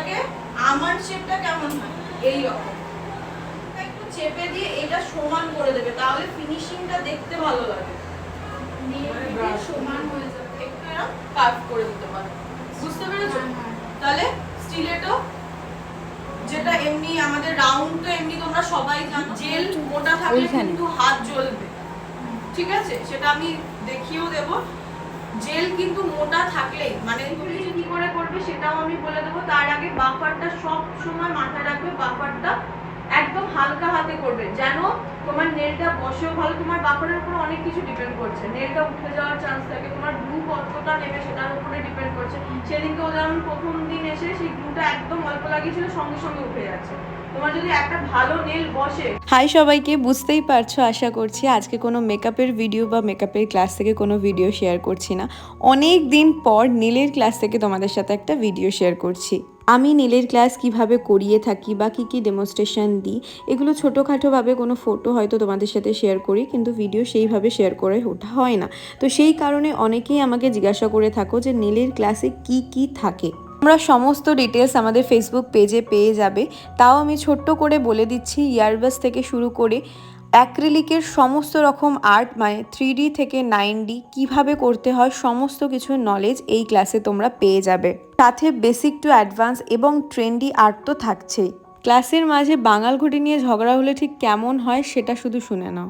নেলটাকে আমার শেপটা কেমন হয়? এই রকম একটু চেপে দিয়ে এটা সমান করে দেবে তাহলে ফিনিশিংটা দেখতে ভালো লাগে। সমান হয়ে যাবে। একটু এরকম কার্ভ করে দিতে পারো। বুঝতে পেরেছ? তাহলে স্টিলেটো যেটা এমনি আমাদের রাউন্ড তো এমনি তোমরা সবাই জানো জেল মোটা থাকলে কিন্তু হাত জ্বলবে। ঠিক আছে? সেটা আমি দেখিয়েও দেব। জেল কিন্তু মোটা থাকলে মানে তুমি কি করে করবে সেটাও আমি বলে দেবো। তার আগে বাফারটা সব সময় মাথায় রাখবে। বাফারটা একদম হালকা হাতে করবে। যেন তোমার নেলটা বসেও ভালো, তোমার বাফারের উপর অনেক কিছু ডিপেন্ড করছে। নেলটা উঠে যাওয়ার চান্স থাকে, তোমার গ্লু কতটা নেবে সেটার উপরে ডিপেন্ড করছে। সেদিনকে যেমন প্রথম দিন এসে সেই গ্লুটা একদম অল্প লাগিয়েছিল, সঙ্গে সঙ্গে উঠে যাচ্ছে। বসে। হাই সবাইকে, বুঝতেই পারছ, আশা করছি আজকে কোনো মেকআপের ভিডিও বা মেকআপের ক্লাস থেকে কোনো ভিডিও শেয়ার করছি না। অনেক দিন পর নীলের ক্লাস থেকে তোমাদের সাথে একটা ভিডিও শেয়ার করছি। আমি নীলের ক্লাস কীভাবে করিয়ে থাকি বা কী কী ডেমনস্ট্রেশন দিই, এগুলো ছোটোখাটোভাবে কোনো ফটো হয়তো তোমাদের সাথে শেয়ার করি, কিন্তু ভিডিও সেইভাবে শেয়ার করে ওঠা হয় না। তো সেই কারণে অনেকেই আমাকে জিজ্ঞাসা করে থাকো যে, নীলের ক্লাসে কি কি থাকে? তোমরা সমস্ত ডিটেলস আমাদের ফেসবুক পেজে পেয়ে যাবে। তাও আমি ছোট্ট করে বলে দিচ্ছি ইয়ারবাস থেকে শুরু করে অ্যাক্রিলিকের সমস্ত রকম আর্ট মানে থ্রি থেকে নাইন ডি কীভাবে করতে হয়, সমস্ত কিছু নলেজ এই ক্লাসে তোমরা পেয়ে যাবে। সাথে বেসিক টু অ্যাডভান্স এবং ট্রেন্ডি আর্ট তো থাকছেই। ক্লাসের মাঝে বাঙাল ঘটি নিয়ে ঝগড়া হলে ঠিক কেমন হয় সেটা শুধু শুনে নাও।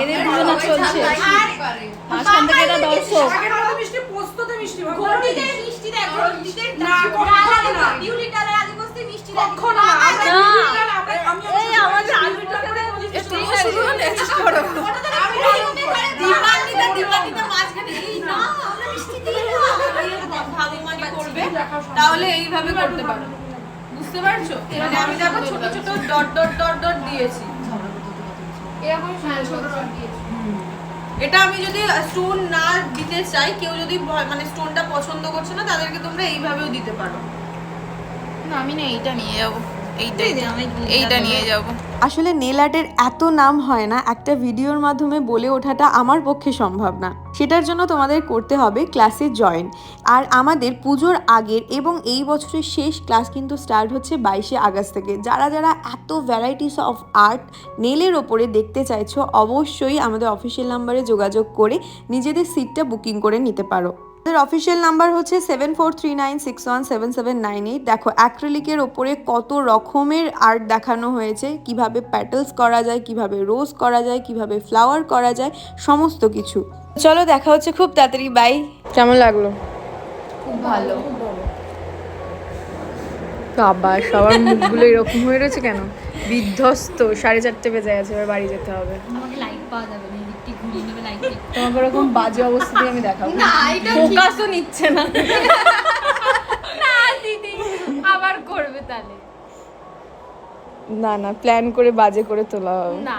এদের দুজনে চলছে। মাঝখান থেকে দর্শক মিষ্টি মিষ্টি না, মিষ্টি না। আমি এই আমাদের আলুটা করে। তাহলে এইভাবে করতে পারো। বুঝতে পারছ? মানে আমি দেখো ছোট ছোট ডট ডট ডট ডট দিয়েছি। এরকম ছোট ছোট দিয়েছি। এটা আমি যদি স্টোন না দিতে চাই কেউ যদি মানে স্টোনটা পছন্দ করছে না তাদেরকে তোমরা এইভাবেও দিতে পারো। না আমি না এইটা নিয়ে যাব। এইটাই এইটা নিয়ে যাব। আসলে নেল আর্টের এত নাম হয় না, একটা ভিডিওর মাধ্যমে বলে ওঠাটা আমার পক্ষে সম্ভব না। সেটার জন্য তোমাদের করতে হবে ক্লাসে জয়েন। আর আমাদের পুজোর আগের এবং এই বছরের শেষ ক্লাস কিন্তু স্টার্ট হচ্ছে বাইশে আগস্ট থেকে। যারা যারা এত ভ্যারাইটিস অফ আর্ট নেলের ওপরে দেখতে চাইছো, অবশ্যই আমাদের অফিসিয়াল নাম্বারে যোগাযোগ করে নিজেদের সিটটা বুকিং করে নিতে পারো। আমাদের অফিসিয়াল নাম্বার হচ্ছে seven four three nine six one seven seven nine eight দেখো অ্যাক্রিলিকের ওপরে কত রকমের আর্ট দেখানো হয়েছে। কীভাবে প্যাটেলস করা যায় কীভাবে রোজ করা যায় কীভাবে ফ্লাওয়ার করা যায় সমস্ত কিছু। চলো দেখা হচ্ছে খুব তাড়াতাড়ি। বাই কেমন লাগল? খুব ভালো। বাবা সবার মুখগুলো এরকম হয়ে রয়েছে কেন? বিধ্বস্ত সাড়ে চারটে বেজে গেছে এবার বাড়ি যেতে হবে। আমাকে লাইট পাওয়া যাবে। না তোমাকে ওরকম বাজে অবস্থাতে আমি দেখাবো। ফোকাসও নিচ্ছে না। না দিদি আবার করবে তাহলে। না না প্ল্যান করে বাজে করে তোলা হবে। না